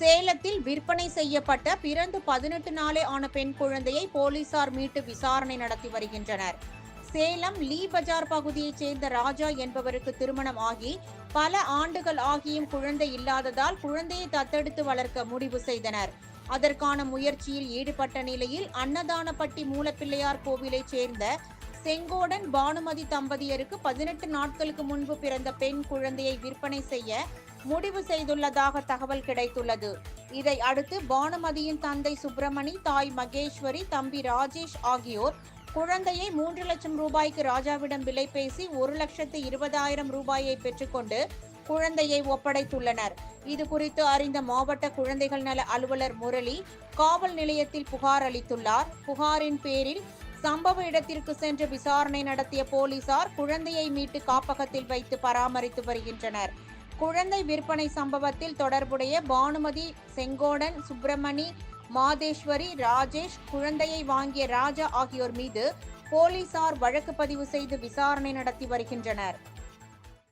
சேலத்தில் விற்பனை செய்யப்பட்ட பிறந்து பதினெட்டு நாளே ஆன பெண் குழந்தையை போலீசார் மீட்டு விசாரணை நடத்தி வருகின்றனர். சேலம் லீ பஜார் பகுதியைச் சேர்ந்த ராஜா என்பவருக்கு திருமணம் ஆகி பல ஆண்டுகள் ஆகியும் குழந்தை இல்லாததால் குழந்தையை தத்தெடுத்து வளர்க்க முடிவு செய்தனர். அதற்கான முயற்சியில் ஈடுபட்ட நிலையில் அன்னதானப்பட்டி மூலப்பிள்ளையார் கோவிலைச் சேர்ந்த செங்கோடன் பானுமதி தம்பதியருக்கு பதினெட்டு நாட்களுக்கு முன்பு பிறந்த பெண் குழந்தையை விற்பனை செய்ய முடிவு செய்துள்ளதாக தகவல் கிடைத்துள்ளது. இதை அடுத்து பானுமதியின் தந்தை சுப்பிரமணி தாய் மகேஸ்வரி தம்பி ராஜேஷ் ஆகியோர் குழந்தையை மூன்று லட்சம் ரூபாய்க்கு ராஜாவிடம் விலை பேசி ஒரு லட்சத்து இருபதாயிரம் ரூபாயை பெற்றுக்கொண்டு குழந்தையை ஒப்படைத்துள்ளனர். இது குறித்து அறிந்த மாவட்ட குழந்தைகள் நல அலுவலர் முரளி காவல் நிலையத்தில் புகார் அளித்துள்ளார். புகாரின் பேரில் சம்பவ இடத்திற்கு சென்று விசாரணை நடத்திய போலீசார் குழந்தையை மீட்டு காப்பகத்தில் வைத்து பராமரித்து வருகின்றனர். குழந்தை விற்பனை சம்பவத்தில் தொடர்புடைய பானுமதி செங்கோடன் சுப்பிரமணி மாதேஸ்வரி ராஜேஷ் குழந்தையை வாங்கிய ராஜா ஆகியோர் மீது போலீசார் வழக்கு பதிவு செய்து விசாரணை நடத்தி வருகின்றனர்.